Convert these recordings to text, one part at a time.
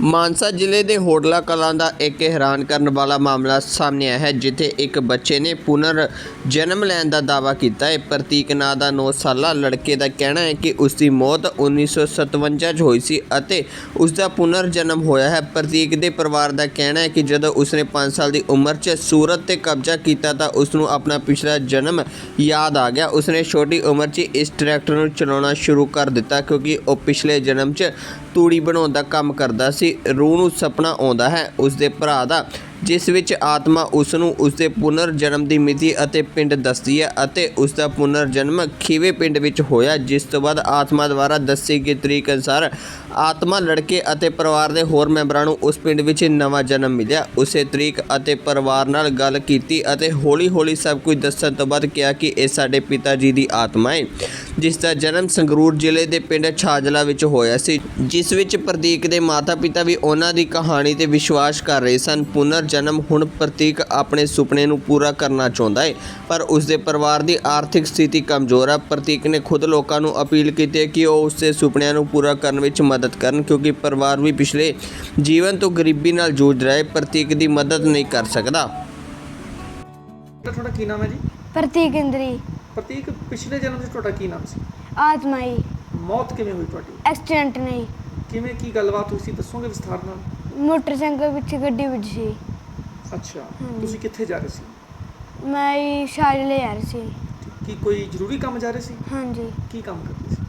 ਮਾਨਸਾ ਜ਼ਿਲ੍ਹੇ ਦੇ ਹੋਟਲਾ ਕਲਾਂ ਦਾ ਇੱਕ ਹੈਰਾਨ ਕਰਨ ਵਾਲਾ ਮਾਮਲਾ ਸਾਹਮਣੇ ਆਇਆ ਹੈ, ਜਿੱਥੇ ਇੱਕ ਬੱਚੇ ਨੇ ਪੁਨਰ ਜਨਮ ਲੈਣ ਦਾ ਦਾਅਵਾ ਕੀਤਾ ਹੈ। ਪ੍ਰਤੀਕ ਨਾਂ ਦਾ 9 ਸਾਲਾ ਲੜਕੇ ਦਾ ਕਹਿਣਾ ਹੈ ਕਿ ਉਸ ਦੀ ਮੌਤ 1957 'ਚ ਹੋਈ ਸੀ ਅਤੇ ਉਸ ਦਾ ਪੁਨਰ ਜਨਮ ਹੋਇਆ ਹੈ। ਪ੍ਰਤੀਕ ਦੇ ਪਰਿਵਾਰ ਦਾ ਕਹਿਣਾ ਹੈ ਕਿ ਜਦੋਂ ਉਸਨੇ 5 ਸਾਲ ਦੀ ਉਮਰ 'ਚ ਸੂਰਤ ਤੇ ਕਬਜ਼ਾ ਕੀਤਾ ਤਾਂ ਉਸ ਨੂੰ ਆਪਣਾ ਪਿਛਲਾ ਜਨਮ ਯਾਦ ਆ ਗਿਆ। ਉਸਨੇ ਛੋਟੀ ਉਮਰ 'ਚ ਇਸ ਟਰੈਕਟਰ ਨੂੰ ਚਲਾਉਣਾ ਸ਼ੁਰੂ ਕਰ ਦਿੱਤਾ, ਕਿਉਂਕਿ ਉਹ ਪਿਛਲੇ ਜਨਮ 'ਚ ਤੂੜੀ ਬਣਾਉਣ ਦਾ ਕੰਮ ਕਰਦਾ ਸੀ। ਰੂਹ ਨੂੰ ਸੁਪਨਾ ਆਉਂਦਾ ਹੈ। ਉਸ ਦੇ ਭਰਾ ਦਾ ਜਿਸ ਵਿੱਚ ਆਤਮਾ ਉਸ ਨੂੰ ਉਸ ਦੇ ਪੁਨਰ ਜਨਮ ਦੀ ਮਿਤੀ ਅਤੇ ਪਿੰਡ ਦੱਸਦੀ ਹੈ ਅਤੇ ਉਸ ਦਾ ਪੁਨਰ ਜਨਮ ਖੀਵੇ ਪਿੰਡ ਵਿੱਚ ਹੋਇਆ, ਜਿਸ ਤੋਂ ਬਾਅਦ ਆਤਮਾ ਦੁਆਰਾ ਦੱਸੀ ਗਈ ਤਰੀਕ ਅਨੁਸਾਰ ਆਤਮਾ ਲੜਕੇ ਅਤੇ ਪਰਿਵਾਰ ਦੇ ਹੋਰ ਮੈਂਬਰਾਂ ਨੂੰ ਉਸ ਪਿੰਡ ਵਿੱਚ ਨਵਾਂ ਜਨਮ ਮਿਲਿਆ। ਉਸੇ ਤਰੀਕ ਅਤੇ ਪਰਿਵਾਰ ਨਾਲ ਗੱਲ ਕੀਤੀ ਅਤੇ ਹੌਲੀ-ਹੌਲੀ ਸਭ ਕੁਝ ਦੱਸਣ ਤੋਂ ਬਾਅਦ ਕਿਹਾ ਕਿ ਇਹ ਸਾਡੇ ਪਿਤਾ ਜੀ ਦੀ ਆਤਮਾ ਹੈ ਜਿਸ ਦਾ ਜਨਮ ਸੰਗਰੂਰ ਜ਼ਿਲ੍ਹੇ ਦੇ ਪਿੰਡ ਛਾਜਲਾ ਵਿੱਚ ਹੋਇਆ ਸੀ। ਜਿਸ ਵਿੱਚ ਪ੍ਰਤੀਕ ਦੇ ਮਾਤਾ-ਪਿਤਾ ਵੀ ਉਹਨਾਂ ਦੀ ਕਹਾਣੀ ਤੇ ਵਿਸ਼ਵਾਸ ਕਰ ਰਹੇ ਸਨ। ਪੁਨਰ ਜਨਮ ਹੁਣ ਪ੍ਰਤੀਕ ਆਪਣੇ ਸੁਪਨੇ ਨੂੰ ਪੂਰਾ ਕਰਨਾ ਚਾਹੁੰਦਾ ਹੈ। ਪਰ ਉਸ ਦੇ ਪਰਿਵਾਰ ਦੀ ਆਰਥਿਕ ਸਥਿਤੀ ਕਮਜ਼ੋਰ ਹੈ। ਪ੍ਰਤੀਕ ਨੇ ਖੁਦ ਲੋਕਾਂ ਨੂੰ ਅਪੀਲ ਕੀਤੀ ਕਿ ਉਹ ਉਸ ਦੇ ਸੁਪਨਿਆਂ ਨੂੰ ਪੂਰਾ ਕਰਨ ਵਿੱਚ ਮਦਦ ਕਰਨ ਕਿਉਂਕਿ ਪਰਿਵਾਰ ਵੀ ਪਿਛਲੇ ਜੀਵਨ ਤੋਂ ਗਰੀਬੀ ਨਾਲ ਜੂਝ ਰਿਹਾ ਹੈ। ਪ੍ਰਤੀਕ ਦੀ ਮਦਦ ਨਹੀਂ ਕਰ ਸਕਦਾ। ਤਾਂ ਤੁਹਾਡਾ ਕੀ ਨਾਮ ਹੈ ਜੀ? ਪ੍ਰਤੀਕ ਇੰਦਰੀ। ਪ੍ਰਤੀਕ ਪਿਛਲੇ ਜਨਮ 'ਚ ਤੁਹਾਡਾ ਕੀ ਨਾਮ ਸੀ? ਆਤਮਾਈ ਮੌਤ ਕਿਵੇਂ ਹੋਈ ਤੁਹਾਡੀ? ਐਕਸੀਡੈਂਟ ਨਹੀਂ ਕਿਵੇਂ ਕੀ ਗੱਲਬਾਤ ਹੋਈ ਸੀ? ਦੱਸੋਗੇ ਵਿਸਥਾਰ ਨਾਲ? ਮੋਟਰਸਾਈਕਲ ਵਿੱਚ ਗੱਡੀ ਵਿੱਚ ਸੀ। ਅੱਛਾ ਹਾਂਜੀ। ਤੁਸੀਂ ਕਿੱਥੇ ਜਾ ਰਹੇ ਸੀ? ਮੈਂ ਹੀ ਸ਼ਾਇਦ ਲੈ ਆ ਰਹੀ ਸੀ। ਕੀ ਕੋਈ ਜ਼ਰੂਰੀ ਕੰਮ ਜਾ ਰਹੇ ਸੀ? ਹਾਂਜੀ। ਕੀ ਕੰਮ ਕਰਦੇ ਸੀ?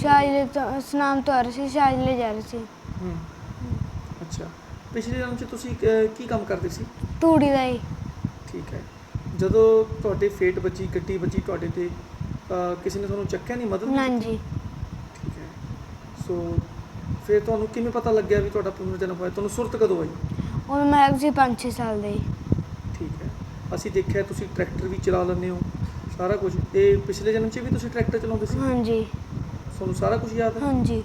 ਸ਼ਾਇਦ ਤੋਂ ਸਨਾਮ ਤੋਂ ਆ ਰਹੀ ਸੀ ਸ਼ਾਇਦ ਲੈ ਜਾ ਰਹੀ ਸੀ। ਹੂੰ। ਅੱਛਾ ਪਿਛਲੇ ਜਨਮ 'ਚ ਤੁਸੀਂ ਅਹ, ਕੀ ਕੰਮ ਕਰਦੇ ਸੀ? ਤੂੜੀ ਦਾ ਹੀ। ਠੀਕ ਹੈ। ਜਦੋਂ ਤੁਹਾਡੇ ਫੇਟ ਵੱਜੀ ਗੱਡੀ ਵੱਜੀ ਤੁਹਾਡੇ ਤੇ ਅਹ, ਕਿਸੇ ਨੇ ਤੁਹਾਨੂੰ ਚੱਕਿਆ ਨਹੀਂ ਮਦਦ? ਨਹੀਂ ਕੀਤੀ? ਠੀਕ ਹੈ। ਸੋ ਫਿਰ ਤੁਹਾਨੂੰ ਕਿਵੇਂ ਪਤਾ ਲੱਗਿਆ ਵੀ ਤੁਹਾਡਾ ਪੁਨਰ ਜਨਮ ਹੋਇਆ? ਤੁਹਾਨੂੰ ਸੁਰਤ ਕਦੋਂ ਆਈ? ਉਹ ਮੈਂ ਹੈਗੀ ਸੀ 5-6 ਸਾਲ ਦੀ ਠੀਕ ਹੈ। ਅਸੀਂ ਦੇਖਿਆ ਤੁਸੀਂ ਟਰੈਕਟਰ ਵੀ ਚਲਾ ਲੈਂਦੇ ਹੋ ਸਾਰਾ ਕੁਝ ਇਹ ਪਿਛਲੇ ਜਨਮ 'ਚ ਵੀ ਤੁਸੀਂ ਟਰੈਕਟਰ ਚਲਾਉਂਦੇ ਸੀ? ਹਾਂਜੀ। ਤੁਹਾਨੂੰ ਸਾਰਾ ਕੁਝ ਯਾਦ ਹੈ? ਹਾਂਜੀ।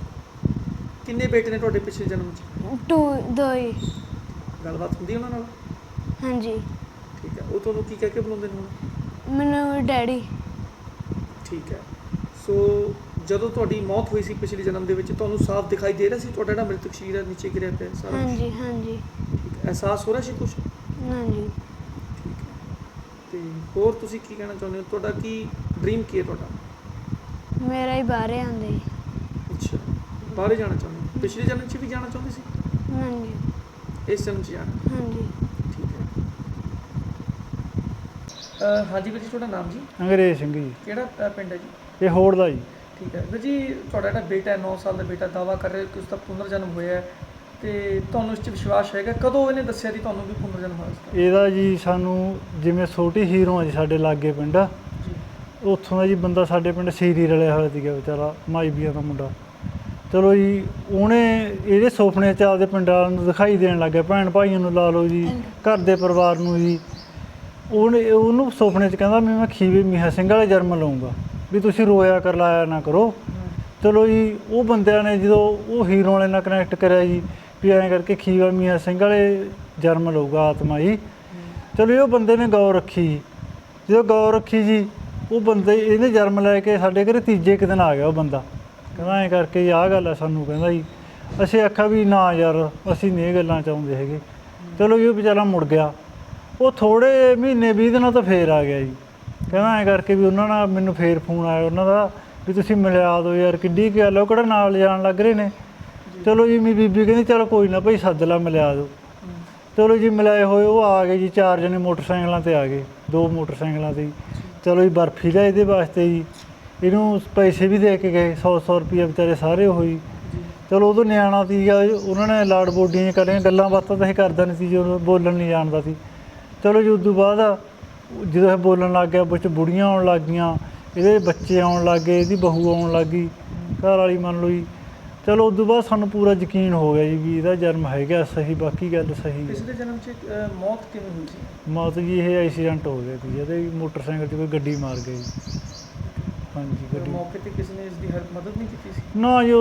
ਕਿੰਨੇ ਬੇਟੇ ਨੇ ਤੁਹਾਡੇ ਪਿਛਲੇ ਜਨਮ 'ਚ? ਟੂ ਦੋ ਹੀ। ਗੱਲਬਾਤ ਹੁੰਦੀ ਉਹਨਾਂ ਨਾਲ? ਹਾਂਜੀ। ਠੀਕ ਹੈ। ਉਹ ਤੁਹਾਨੂੰ ਕੀ ਕਹਿ ਕੇ ਬੁਲਾਉਂਦੇ ਨੇ ਹੁਣ? ਮੈਨੂੰ ਡੈਡੀ। ਠੀਕ ਹੈ। ਸੋ ਜਦੋਂ ਤੁਹਾਡੀ ਮੌਤ ਹੋਈ ਸੀ ਪਿਛਲੇ ਜਨਮ ਦੇ ਵਿੱਚ ਤੁਹਾਨੂੰ ਸਾਫ਼ ਦਿਖਾਈ ਦੇ ਰਿਹਾ ਸੀ? ਤੁਹਾਡਾ ਜਿਹੜਾ ਮ੍ਰਿਤਕ ਸ਼ਰੀਰ ਹੈ ਨੀਚੇ ਗਿਰਿਆ ਪਿਆ ਸਾਰਾ ਕੁਛ? ਹਾਂਜੀ ਹਾਂਜੀ। ਅਹਿਸਾਸ ਹੋ ਰਿਹਾ ਸੀ ਕੁਝ ਹਾਂਜੀ। ਠੀਕ ਹੈ। ਤੇ ਹੋਰ ਤੁਸੀਂ ਕੀ ਕਹਿਣਾ ਚਾਹੁੰਦੇ ਹੋ? ਤੁਹਾਡਾ ਕੀ ਡ੍ਰੀਮ ਕੀ ਹੈ ਤੁਹਾਡਾ? ਮੇਰਾ ਹੀ ਬਾਹਰੇ ਆਂਦੇ ਅੱਛਾ। ਬਾਹਰ ਜਾਣਾ ਚਾਹੁੰਦੇ ਹੋ? ਪਿਛਲੇ ਜਨਮ 'ਚ ਵੀ ਜਾਣਾ ਚਾਹੁੰਦੇ ਸੀ? ਹਾਂਜੀ। ਇਸ ਜਨਮ 'ਚ ਜਾਣਾ। ਹਾਂਜੀ। ਠੀਕ ਹੈ। ਅਹ ਹਾਂਜੀ ਵੀਰ ਜੀ ਤੁਹਾਡਾ ਨਾਮ ਜੀ? ਅੰਗਰੇਜ਼ ਸਿੰਘ ਜੀ। ਕਿਹੜਾ ਅਹ, ਪਿੰਡ ਹੈ ਜੀ? ਇਹ ਹੋੜ ਦਾ ਜੀ। ਠੀਕ ਹੈ। ਵੀਰ ਜੀ ਤੁਹਾਡਾ ਜਿਹੜਾ ਬੇਟਾ ਹੈ 9 ਸਾਲ ਦਾ ਬੇਟਾ ਦਾਵਾ ਕਰ ਰਿਹਾ ਕਿ ਉਸ ਦਾ ਪੁਨਰ ਜਨਮ ਹੋਇਆ ਹੈ। ਤੇ ਤੁਹਾਨੂੰ ਇਸ 'ਚ ਵਿਸ਼ਵਾਸ ਹੈਗਾ? ਕਦੋਂ ਇਹਨੇ ਦੱਸਿਆ ਸੀ ਤੁਹਾਨੂੰ ਵੀ ਪੁਨਰ ਜਨਮ ਹੋਇਆ ਸੀ? ਇਹਦਾ ਜੀ ਸਾਨੂੰ ਜਿਵੇਂ ਛੋਟੀ ਹੀਰੋ ਆ ਜੀ ਸਾਡੇ ਲਾਗੇ ਪਿੰਡ ਉੱਥੋਂ ਦਾ ਜੀ ਬੰਦਾ ਸਾਡੇ ਪਿੰਡ ਸੀਰੀ ਰਲਿਆ ਹੋਇਆ ਸੀਗਾ ਵਿਚਾਰਾ ਮਾਈਬੀਆ ਦਾ ਮੁੰਡਾ। ਚਲੋ ਜੀ ਉਹਨੇ ਇਹਦੇ ਸੁਪਨੇ ਚ ਆਪਦੇ ਪਿੰਡ ਵਾਲਿਆਂ ਨੂੰ ਦਿਖਾਈ ਦੇਣ ਲੱਗਾ ਭੈਣ ਭਾਈਆਂ ਨੂੰ ਲਾ ਲਓ ਜੀ ਘਰ ਦੇ ਪਰਿਵਾਰ ਨੂੰ ਜੀ। ਉਹਨੇ ਉਹਨੂੰ ਸੁਪਨੇ ਚ ਕਹਿੰਦਾ ਵੀ ਮੈਂ ਖੀਵੇ ਮੀਹਾ ਸਿੰਘ ਵਾਲੇ ਜਨਮ ਲਊਂਗਾ ਵੀ ਤੁਸੀਂ ਰੋਇਆ ਕਰ ਲਾਇਆ ਨਾ ਕਰੋ। ਚਲੋ ਜੀ ਉਹ ਬੰਦਿਆਂ ਨੇ ਜਦੋਂ ਉਹ ਹੀਰੋ ਵਾਲੇ ਨਾਲ ਕਨੈਕਟ ਕਰਿਆ ਜੀ ਵੀ ਐਂ ਕਰਕੇ ਖੀਵਾ ਮੀਆਂ ਸਿੰਘ ਵਾਲੇ ਜਨਮ ਲਊਗਾ ਆਤਮਾ ਜੀ। ਚਲੋ ਜੀ ਉਹ ਬੰਦੇ ਨੇ ਗੌਰ ਰੱਖੀ। ਜੀ। ਜਦੋਂ ਗੌਰ ਰੱਖੀ ਜੀ ਉਹ ਬੰਦੇ ਇਹਨੇ ਜਨਮ ਲੈ ਕੇ ਸਾਡੇ ਘਰੇ ਤੀਜੇ ਕੁ ਦਿਨ ਆ ਗਿਆ ਉਹ ਬੰਦਾ। ਕਹਿੰਦਾ ਐਂ ਕਰਕੇ ਆਹ ਗੱਲ ਆ ਸਾਨੂੰ ਕਹਿੰਦਾ ਜੀ ਅਸੀਂ ਆਖਿਆ ਵੀ ਨਾ ਯਾਰ ਅਸੀਂ ਨਹੀਂ ਇਹ ਗੱਲਾਂ ਚਾਹੁੰਦੇ ਹੈਗੇ। ਚਲੋ ਜੀ ਉਹ ਵਿਚਾਰਾ ਮੁੜ ਗਿਆ। ਉਹ ਥੋੜੇ ਮਹੀਨੇ 20 ਦਿਨਾਂ ਤੋਂ ਫੇਰ ਆ ਗਿਆ ਜੀ। ਕਹਿੰਦਾ ਐਂ ਕਰਕੇ ਵੀ ਉਹਨਾਂ ਨਾਲ ਮੈਨੂੰ ਫੇਰ ਫੋਨ ਆਇਆ ਉਹਨਾਂ ਦਾ ਵੀ ਤੁਸੀਂ ਮਿਲਿਆ ਦਿਓ ਯਾਰ ਕਿੱਡੀ ਗੱਲ ਆ, ਉਹ ਕਿਹੜਾ ਨਾਲ ਜਾਣ ਲੱਗ ਰਹੇ ਨੇ? ਚਲੋ ਜੀ, ਮੇਰੀ ਬੀਬੀ ਕਹਿੰਦੀ, ਚਲੋ ਕੋਈ ਨਾ ਭਾਈ, ਸੱਦ ਲਾ ਮਿਲਿਆ ਦਿਓ ਚਲੋ ਜੀ, ਮਿਲਾਏ ਹੋਏ, ਉਹ ਆ ਗਏ ਜੀ, ਚਾਰ ਜਣੇ ਮੋਟਰਸਾਈਕਲਾਂ ਤੇ ਆ ਗਏ, ਦੋ ਮੋਟਰਸਾਈਕਲਾਂ ਤੇ ਜੀ। ਚਲੋ ਜੀ, ਬਰਫੀ ਦਾ ਇਹਦੇ ਵਾਸਤੇ ਜੀ। ਇਹਨੂੰ ਪੈਸੇ ਵੀ ਦੇ ਕੇ ਗਏ 100 100 ਰੁਪਏ ਵਿਚਾਰੇ ਸਾਰੇ ਹੋਈ ਚਲੋ ਉਦੋਂ ਨਿਆਣਾ ਸੀਗਾ ਉਹਨਾਂ ਨੇ ਲਾੜ ਬੋਡੀਆਂ ਕਰੀਆਂ, ਗੱਲਾਂ ਬਾਤਾਂ ਤਾਂ ਇਹ ਕਰਦਾ ਨਹੀਂ ਸੀ ਜਦੋਂ ਬੋਲਣ ਨਹੀਂ ਜਾਣਦਾ ਸੀ। ਚਲੋ ਜੀ, ਉਦੋਂ ਬਾਅਦ ਜਦੋਂ ਇਹ ਬੋਲਣ ਲੱਗ ਗਿਆ, ਵਿੱਚ ਬੁੜੀਆਂ ਆਉਣ ਲੱਗ ਗਈਆਂ, ਇਹਦੇ ਬੱਚੇ ਆਉਣ ਲੱਗ ਗਏ, ਇਹਦੀ ਬਹੂ ਆਉਣ ਲੱਗ ਗਈ। ਘਰ ਵਾਲੀ ਮੰਨ ਲਓ ਜੀ ਚਲੋ ਉਦੋਂ ਬਾਅਦ ਸਾਨੂੰ ਪੂਰਾ ਯਕੀਨ ਹੋ ਗਿਆ ਜੀ ਵੀ ਇਹਦਾ ਜਨਮ ਹੈਗਾ ਸਹੀ ਬਾਕੀ ਗੱਲ ਸਹੀ ਹੈ। ਪਿਛਲੇ ਜਨਮ 'ਚ ਅਹ, ਮੌਤ ਕਿਵੇਂ ਹੋਈ ਸੀ? ਮੌਤ ਜੀ ਇਹ ਐਕਸੀਡੈਂਟ ਹੋ ਗਿਆ ਸੀ ਇਹਦੇ ਮੋਟਰਸਾਈਕਲ 'ਚ ਕੋਈ ਗੱਡੀ ਮਾਰ ਗਈ। ਹਾਂਜੀ ਤੇ ਗੱਡੀ ਮੌਕੇ ਤੇ ਕਿਸੇ ਨੇ ਇਸ ਦੀ ਹੈਲਪ ਮਦਦ ਨਹੀਂ ਕੀਤੀ ਸੀ? ਨਾ ਜੀ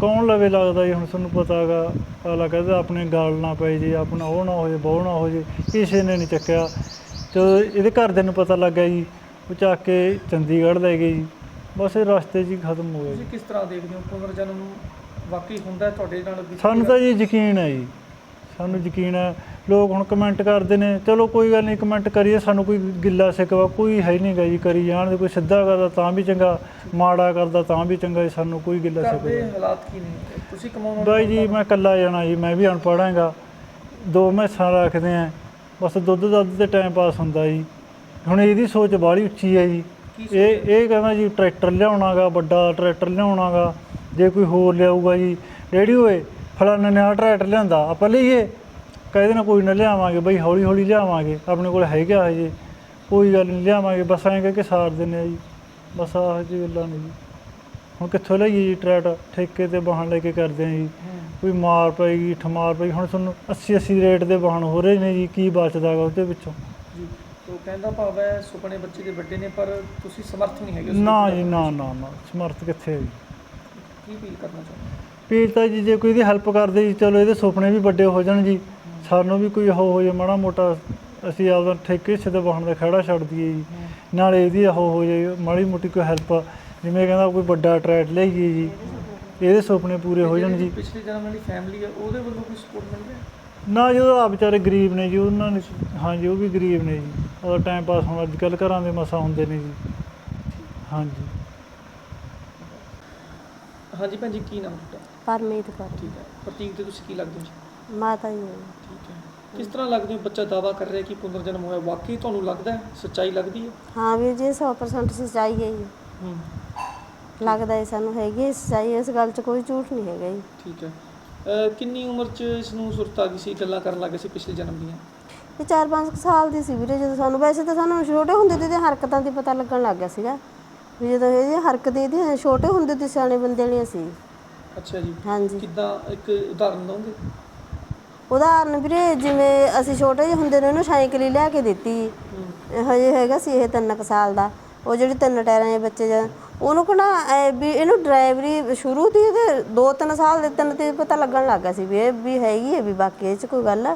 ਕੌਣ ਲਵੇ ਲੱਗਦਾ ਜੀ ਹੁਣ ਤੁਹਾਨੂੰ ਪਤਾ ਹੈਗਾ ਅਗਲਾ ਕਹਿੰਦਾ ਆਪਣੇ ਗਾਲ ਨਾ ਪਏ ਜੀ ਆਪਣਾ ਉਹ ਨਾ ਹੋ ਜੇ ਬਹੁ ਨਾ ਹੋ ਜੇ ਕਿਸੇ ਨੇ ਨਹੀਂ ਚੱਕਿਆ। ਤੇ ਇਹਦੇ ਘਰਦਿਆਂ ਨੂੰ ਪਤਾ ਲੱਗਾ ਜੀ ਉਹ ਚੱਕ ਕੇ ਚੰਡੀਗੜ੍ਹ ਲੈ ਗਏ ਜੀ। ਬਸ ਇਹ ਰਸਤੇ 'ਚ ਹੀ ਖਤਮ ਹੋ ਗਿਆ ਜੀ ਤੁਸੀਂ ਕਿਸ ਤਰ੍ਹਾਂ ਦੇਖਦੇ ਹੋ? ਪੁਨਰ ਜਨਮ ਵਾਕਈ ਹੁੰਦਾ ਹੈ ਤੁਹਾਡੇ ਨਾਲ ਬੀਤੀ ਸਾਨੂੰ ਤਾਂ ਜੀ ਯਕੀਨ ਹੈ ਜੀ। ਸਾਨੂੰ ਯਕੀਨ ਹੈ। ਲੋਕ ਹੁਣ ਕਮੈਂਟ ਕਰਦੇ ਨੇ ਚਲੋ ਕੋਈ ਗੱਲ ਨਹੀਂ ਕਮੈਂਟ ਕਰੀਏ ਸਾਨੂੰ ਕੋਈ ਗਿੱਲਾ ਸਿਕਵਾ ਕੋਈ ਹੈ ਨਹੀਂ ਗਾ ਜੀ ਕਰੀ ਜਾਣ ਦੇ ਕੋਈ ਸਿੱਧਾ ਕਰਦਾ ਤਾਂ ਵੀ ਚੰਗਾ ਮਾੜਾ ਕਰਦਾ ਤਾਂ ਵੀ ਚੰਗਾ ਜੀ ਸਾਨੂੰ ਕੋਈ ਗਿੱਲਾ ਘਰ ਦੇ ਸਿਕਵਾ ਹਾਲਾਤ ਕੀ ਨੇ? ਤੁਸੀਂ ਕਮਾਉਣ ਵਾਲੇ ਬਾਈ ਜੀ ਮੈਂ ਇਕੱਲਾ ਜਾਣਾ ਜੀ ਮੈਂ ਵੀ ਅਨਪੜ੍ਹ ਹੈਗਾ। ਦੋ ਮੈਸਾਂ ਰੱਖਦੇ ਆ। ਬਸ ਦੁੱਧ ਦੱਧ ਤੇ ਟਾਈਮ ਪਾਸ ਹੁੰਦਾ ਜੀ। ਹੁਣ ਇਹਦੀ ਸੋਚ ਬਾਹਲੀ ਉੱਚੀ ਹੈ ਜੀ। ਇਹ ਇਹ ਕਹਿੰਦਾ ਜੀ ਟਰੈਕਟਰ ਲਿਆਉਣਾਗਾ ਵੱਡਾ ਟਰੈਕਟਰ ਲਿਆਉਣਾਗਾ ਜੇ ਕੋਈ ਹੋਰ ਲਿਆਊਗਾ ਜੀ। ਰੇਡੀ ਹੋਏ ਫਲਾਣੇ ਨੇ ਆਹ ਟਰੈਕਟਰ ਲਿਆਂਦਾ ਆਪਾਂ ਲਈਏ। ਕਹਿੰਦੇ ਨਾ ਕੋਈ ਨਾ ਲਿਆਵਾਂਗੇ ਬਈ ਹੌਲੀ ਹੌਲੀ ਲਿਆਵਾਂਗੇ ਆਪਣੇ ਕੋਲ ਹੈਗਾ ਹਜੇ ਕੋਈ ਗੱਲ ਨਹੀਂ ਲਿਆਵਾਂਗੇ ਬਸ ਐਂ ਕਹਿ ਕੇ ਸਾਰ ਦਿੰਦੇ ਆ ਜੀ। ਬਸ ਆਹ ਜੀ ਗੱਲਾਂ ਨੇ ਜੀ। ਹੁਣ ਕਿੱਥੋਂ ਲਈਏ ਜੀ ਟਰੈਕਟਰ? ਠੇਕੇ ਤੇ ਵਾਹਨ ਲੈ ਕੇ ਕਰਦੇ ਆ ਜੀ। ਕੋਈ ਮਾਰ ਪਏਗੀ ਠਮਾਰ ਪਈ ਹੁਣ ਤੁਹਾਨੂੰ 80 80 ਰੇਟ ਦੇ ਵਾਹਨ ਹੋ ਰਹੇ ਨੇ ਜੀ ਕੀ ਬਚਦਾਗਾ ਉਹਦੇ ਵਿੱਚੋਂ? ਤੋ ਕਹਿੰਦਾ ਭਾਵ ਹੈ ਸੁਪਨੇ ਬੱਚੇ ਦੇ ਵੱਡੇ ਨੇ ਪਰ ਤੁਸੀਂ ਸਮਰਥ ਨਹੀਂ ਹੈਗੇ ਉਸ ਨਾ ਜੀ ਨਾ ਨਾ ਨਾ। ਸਮਰਥ ਕਿੱਥੇ ਹੈ ਜੀ? ਕੀ ਫੀਲ ਕਰਨਾ ਚਾਹੁੰਦੇ ਹੋ? ਪੀਰ ਤਾਂ ਜੀ ਜੇ ਕੋਈ ਇਹਦੀ ਹੈਲਪ ਕਰਦੇ ਜੀ ਚਲੋ ਇਹਦੇ ਸੁਪਨੇ ਵੀ ਵੱਡੇ ਹੋ ਜਾਣ ਜੀ। ਸਾਨੂੰ ਵੀ ਕੋਈ ਉਹ ਹੋ ਜਾਏ ਮਾੜਾ ਮੋਟਾ ਅਸੀਂ ਆਪਦਾ ਠੇਕੇ ਹਿੱਸੇ ਦੇ ਦਾ ਖੜਾ ਛੱਡ ਦਈਏ ਜੀ। ਨਾਲੇ ਇਹਦੀ ਉਹ ਹੋ ਜਾਏ ਮਾੜੀ ਮੋਟੀ ਕੋਈ ਹੈਲਪ ਜਿਵੇਂ ਕਹਿੰਦਾ ਕੋਈ ਵੱਡਾ ਟਰੈਟ ਲਈਏ ਜੀ। ਇਹਦੇ ਸੁਪਨੇ ਪੂਰੇ ਹੋ ਜਾਣ ਜੀ। ਜਿਹੜੀ ਪਿਛਲੇ ਜਨਮ ਵਾਲੀ ਫੈਮਿਲੀ ਹੈ ਉਹਦੇ ਵੱਲੋਂ ਕੋਈ ਸਪੋਰਟ ਮਿਲ ਰਿਹਾ ਨਾ ਜਦੋਂ ਆ ਵਿਚਾਰੇ ਗਰੀਬ ਨੇ ਜੀ ਉਹਨਾਂ ਨੇ ਹਾਂਜੀ ਉਹ ਵੀ ਗਰੀਬ ਨੇ ਜੀ। ਉਹਦਾ ਟਾਈਮ ਪਾਸ ਹੁਣ ਅੱਜ ਕੱਲ੍ਹ ਘਰਾਂ ਦੇ ਮਸਾ ਹੁੰਦੇ ਨੇ ਜੀ। ਹਾਂਜੀ। ਹਾਂਜੀ ਭੈਣ ਜੀ ਕੀ ਨਾਮ ਤੁਹਾਡਾ? ਪਰਮੀਤ ਕੌਰ। ਠੀਕ ਹੈ। ਪ੍ਰਤੀਕ ਤੇ ਤੁਸੀਂ ਕੀ ਲੱਗਦੇ ਹੋ ਜੀ? ਮਾਤਾ ਜੀ। ਠੀਕ ਹੈ। ਕਿਸ ਤਰ੍ਹਾਂ ਲੱਗਦੇ ਹੋ? ਬੱਚਾ ਦਾਵਾ ਕਰ ਰਿਹਾ ਕਿ ਪੁਨਰ ਜਨਮ ਹੋਇਆ। ਵਾਕਈ ਤੁਹਾਨੂੰ ਲੱਗਦਾ ਹੈ? ਸੱਚਾਈ ਲੱਗਦੀ ਹੈ? ਹਾਂ ਵੀਰ ਜੀ 100% ਸੱਚਾਈ ਹੈ ਜੀ। ਹੂੰ। ਲੱਗਦਾ ਹੈ ਸਾਨੂੰ ਹੈਗੀ ਹੈ ਸੱਚਾਈ। ਇਸ ਗੱਲ 'ਚ ਕੋਈ ਝੂਠ ਨਹੀਂ ਹੈਗਾ ਜੀ। ਠੀਕ ਹੈ। ਅਹ ਕਿੰਨੀ ਉਮਰ 'ਚ ਇਸ ਨੂੰ ਸੁਰਤ ਆ ਗਈ ਸੀ? ਗੱਲਾਂ ਕਰਨ ਲੱਗੇ ਸੀ ਪਿਛਲੇ ਜਨਮ ਦੀਆਂ? ਇਹ 4-5 ਸਾਲ ਦੀ ਸੀ ਵੀਰੇ ਜਦੋਂ ਸਾਨੂੰ ਵੈਸੇ ਤਾਂ ਸਾਨੂੰ ਛੋਟੇ ਹੁੰਦੇ ਤੇ ਇਹਦੀਆਂ ਹਰਕਤਾਂ ਦੀ ਪਤਾ ਲੱਗਣ ਲੱਗ ਗਿਆ ਸੀਗਾ ਵੀ ਜਦੋਂ ਇਹਦੀ ਹਰਕਤ ਇਹਦੀ ਛੋਟੇ ਹੁੰਦੇ ਤੇ ਸਿਆਣੇ ਬੰਦੇ ਵਾਲੀਆਂ ਸੀ। ਅੱਛਾ ਜੀ। ਹਾਂਜੀ। ਕਿੱਦਾਂ ਇੱਕ ਉਦਾਹਰਨ ਦਓਗੇ? ਉਦਾਹਰਨ ਵੀਰੇ ਜਿਵੇਂ ਅਸੀਂ ਛੋਟੇ ਜਿਹੇ ਹੁੰਦੇ ਨੇ ਇਹਨੂੰ ਸਾਈਕਲ ਹੀ ਲਿਆ ਕੇ ਦਿੱਤੀ। ਹਜੇ ਹੈਗਾ ਸੀ ਇਹ 3 ਸਾਲ ਦਾ। ਉਹ ਜਿਹੜੀ ਤਿੰਨ ਟਾਇਰਾਂ ਦੇ ਬੱਚੇ ਜਾਂ ਉਹਨੂੰ ਕਹਣਾ ਵੀ ਇਹਨੂੰ ਡਰਾਈਵਰੀ ਸ਼ੁਰੂ ਦੀ ਇਹਦੇ 2-3 ਸਾਲ ਦੇ ਤਿੰਨ ਤੇ ਪਤਾ ਲੱਗਣ ਲੱਗਾ ਸੀ ਵੀ ਇਹ ਵੀ ਹੈਗੀ ਹੈ ਵੀ ਬਾਕੀ ਇਹ ਚ ਕੋਈ ਗੱਲ।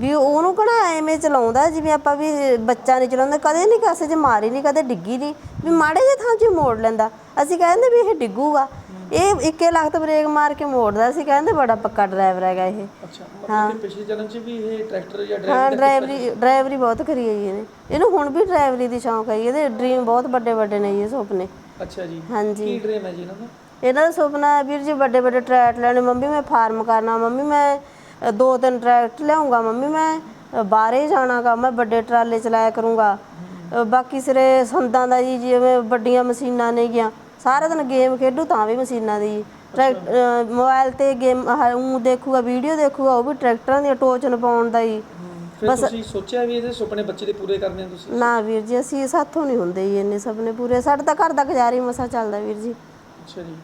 ਵੀ ਉਹਨੂੰ ਕਹਣਾ ਐਵੇਂ ਚਲਾਉਂਦਾ ਜਿਵੇਂ ਆਪਾਂ ਵੀ ਬੱਚਾ ਨਹੀਂ ਚਲਾਉਂਦਾ ਕਦੇ ਨਹੀਂ ਕਾਸੇ 'ਚ ਮਾਰੀ ਨਹੀਂ ਕਦੇ ਡਿੱਗੀ ਨਹੀਂ ਵੀ ਮਾੜੇ ਜਿਹੇ ਥਾਂ 'ਚ ਮੋੜ ਲੈਂਦਾ। ਅਸੀਂ ਕਹਿੰਦੇ ਵੀ ਇਹ ਡਿੱਗੂਗਾ। ਇਹ ਇੱਕੇ ਲੱਖ ਬ੍ਰੇਕ ਮਾਰ ਕੇ ਮੋੜਦਾ ਸੀ ਕਹਿੰਦੇ ਬੜਾ ਪੱਕਾ ਡਰਾਈਵਰ ਹੈਗਾ ਇਹ। ਅੱਛਾ ਮਤਲਬ ਪਿਛਲੇ ਜਨਮ 'ਚ ਵੀ ਇਹ ਟਰੈਕਟਰ ਜਾਂ ਹਾਂ ਡਰਾਈਵਰ ਡਰਾਈਵਰੀ ਡਰਾਈਵਰੀ ਬਹੁਤ ਕਰੀ ਹੈ ਜੀ ਇਹਨੇ। ਇਹਨੂੰ ਹੁਣ ਵੀ ਡਰਾਈਵਰੀ ਦੀ ਸ਼ੌਂਕ ਹੈ ਇਹਦੇ ਡ੍ਰੀਮ ਬਹੁਤ ਵੱਡੇ ਵੱਡੇ ਨੇ ਜੀ ਇਹ ਸੁਪਨੇ ਅੱਛਾ ਜੀ। ਹਾਂਜੀ। ਕੀ ਡ੍ਰੀਮ ਹੈ ਜੀ ਇਹਨਾਂ ਦਾ? ਇਹਨਾਂ ਦਾ ਸੁਪਨਾ ਹੈ ਵੀਰ ਜੀ ਵੱਡੇ ਵੱਡੇ ਟਰੈਕਟ ਲੈਣੇ ਮੰਮੀ ਮੈਂ ਫਾਰਮ ਕਰਨਾ ਮੰਮੀ ਮੈਂ ਦੋ ਤਿੰਨ ਟਰੈਕਟ ਲਿਆਉਂਗਾ ਮੰਮੀ ਮੈਂ ਬਾਹਰੇ ਜਾਣਾਗਾ ਮੈਂ ਵੱਡੇ ਟਰਾਲੇ ਚਲਾਇਆ ਕਰੂੰਗਾ। ਬਾਕੀ ਸਿਰੇ ਸੰਦਾਂ ਦਾ ਜੀ ਜਿਵੇਂ ਵੱਡੀਆਂ ਮਸ਼ੀਨਾਂ ਨੇ ਗੀਆਂ ਸਾਰਾ ਦਿਨ ਗੇਮ ਖੇਡੂ ਤਾਂ ਵੀ ਮਸ਼ੀਨਾਂ ਦੀ। ਟਰੈਕ ਮੋਬਾਈਲ ਤੇ ਗੇਮ ਉਹ ਦੇਖੂਗਾ ਵੀਡੀਓ ਦੇਖੂਗਾ ਉਹ ਵੀ ਟਰੈਕਟਰਾਂ ਦੀਆਂ ਟੋਚਨ ਪਾਉਣ ਦਾ ਜੀ ਫਿਰ ਤੁਸੀਂ ਸੋਚਿਆ ਵੀ ਇਹਦੇ ਸੁਪਨੇ ਬੱਚੇ ਦੇ ਪੂਰੇ ਕਰਨੇ ਆ ਤੁਸੀਂ? ਨਾ ਵੀਰ ਜੀ ਅਸੀਂ ਸਾਥੋਂ ਨਹੀਂ ਹੁੰਦੇ ਜੀ ਇੰਨੇ ਸੁਪਨੇ ਪੂਰੇ। ਸਾਡੇ ਤਾਂ ਘਰ ਦਾ ਗੁਜ਼ਾਰਾ ਹੀ ਮਸਾ ਚੱਲਦਾ ਵੀਰ ਜੀ। ਅੱਛਾ ਜੀ।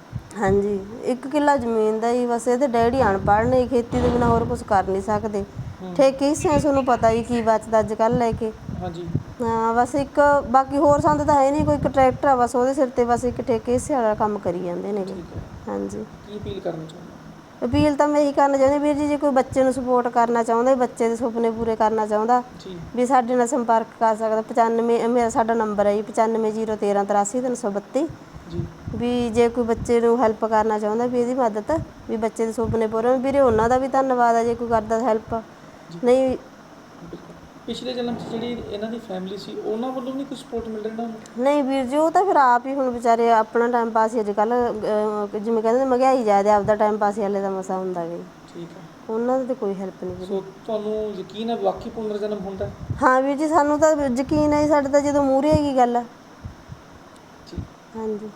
ਹਾਂਜੀ ਇੱਕ ਕਿੱਲਾ ਜ਼ਮੀਨ ਦਾ ਹੀ ਬਸ ਇਹਦੇ ਡੈਡੀ ਅਨਪੜ੍ਹ ਨੇ ਖੇਤੀ ਦੇ ਬਿਨਾ ਹੋਰ ਕੁਝ ਕਰ ਨਹੀਂ ਸਕਦੇ। ਠੇਕੇ ਹਿੱਸੇ ਤੁਹਾਨੂੰ ਪਤਾ ਹੀ ਕੀ ਬਚਦਾ ਅੱਜ ਕੱਲ ਲੈ ਕੇ। ਹਾਂਜੀ। ਹਾਂ ਬਸ ਇੱਕ ਬਾਕੀ ਹੋਰ ਸੰਦ ਤਾਂ ਹੈ ਨਹੀਂ ਕੋਈ ਇੱਕ ਟਰੈਕਟਰ ਆ ਬਸ ਉਹਦੇ ਸਿਰ ਤੇ ਬਸ ਇੱਕ ਠੇਕੇ ਹਿੱਸੇ ਵਾਲਾ ਕੰਮ ਕਰੀ ਜਾਂਦੇ ਨੇ। ਜੀ ਠੀਕ ਹੈ। ਹਾਂਜੀ। ਕੀ ਅਪੀਲ ਕਰਨਾ ਚਾਹੁੰਦੇ? ਅਪੀਲ ਤਾਂ ਮੈਂ ਇਹੀ ਕਰਨਾ ਚਾਹੁੰਦੀ ਵੀਰ ਜੀ ਜੇ ਕੋਈ ਬੱਚੇ ਨੂੰ ਸਪੋਰਟ ਕਰਨਾ ਚਾਹੁੰਦਾ ਬੱਚੇ ਦੇ ਸੁਪਨੇ ਪੂਰੇ ਕਰਨਾ ਚਾਹੁੰਦਾ ਜੀ ਵੀ ਸਾਡੇ ਨਾਲ ਸੰਪਰਕ ਕਰ ਸਕਦਾ 95 ਮੇਰਾ ਸਾਡਾ ਨੰਬਰ ਹੈ ਜੀ 9501383332 ਜੀ। ਵੀ ਜੇ ਕੋਈ ਬੱਚੇ ਨੂੰ ਹੈਲਪ ਕਰਨਾ ਚਾਹੁੰਦਾ ਵੀ ਇਹਦੀ ਮਦਦ ਵੀ ਬੱਚੇ ਦੇ ਸੁਪਨੇ ਪੂਰੇ ਹੋਣ। ਵੀਰੇ ਉਹਨਾਂ ਦਾ ਵੀ ਧੰਨਵਾਦ ਹੈ ਜੇ ਕੋਈ ਕਰਦਾ ਹੈਲਪ ਨਹੀਂ। ਪਿਛਲੇ ਜਨਮ 'ਚ ਜਿਹੜੀ ਇਹਨਾਂ ਦੀ ਫੈਮਿਲੀ ਸੀ ਉਹਨਾਂ ਵੱਲੋਂ ਨਹੀਂ ਕੋਈ ਸਪੋਰਟ ਮਿਲ ਰਿਹਾ ਇਹਨਾਂ ਨੂੰ ਨਹੀਂ ਵੀਰ ਜੀ ਉਹ ਤਾਂ ਫਿਰ ਆਪ ਹੀ ਹੁਣ ਵਿਚਾਰੇ ਆਪਣਾ ਟਾਈਮ ਪਾਸ ਹੀ ਅੱਜ ਕੱਲ ਜਿਵੇਂ ਕਹਿੰਦੇ ਨੇ ਮਹਿੰਗਾਈ ਜ਼ਿਆਦਾ ਆਪਦਾ ਟਾਈਮ ਪਾਸ ਹੀ ਹਲੇ ਦਾ ਮਸਾ ਹੁੰਦਾ ਵੀ। ਠੀਕ ਹੈ। ਉਹਨਾਂ ਦੀ ਤਾਂ ਕੋਈ ਹੈਲਪ ਨਹੀਂ ਵੀਰੇ। ਸੋ ਤੁਹਾਨੂੰ ਯਕੀਨ ਹੈ ਵਾਕਈ ਪੁਨਰ ਜਨਮ ਹੁੰਦਾ? ਹੈ? ਹਾਂ ਵੀਰ ਜੀ ਸਾਨੂੰ ਤਾਂ ਯਕੀਨ ਹੈ ਜੀ, ਸਾਡੇ ਤਾਂ ਜਦੋਂ ਮੂਹਰੇ ਹੈਗੀ ਗੱਲ। ਹਾਂਜੀ।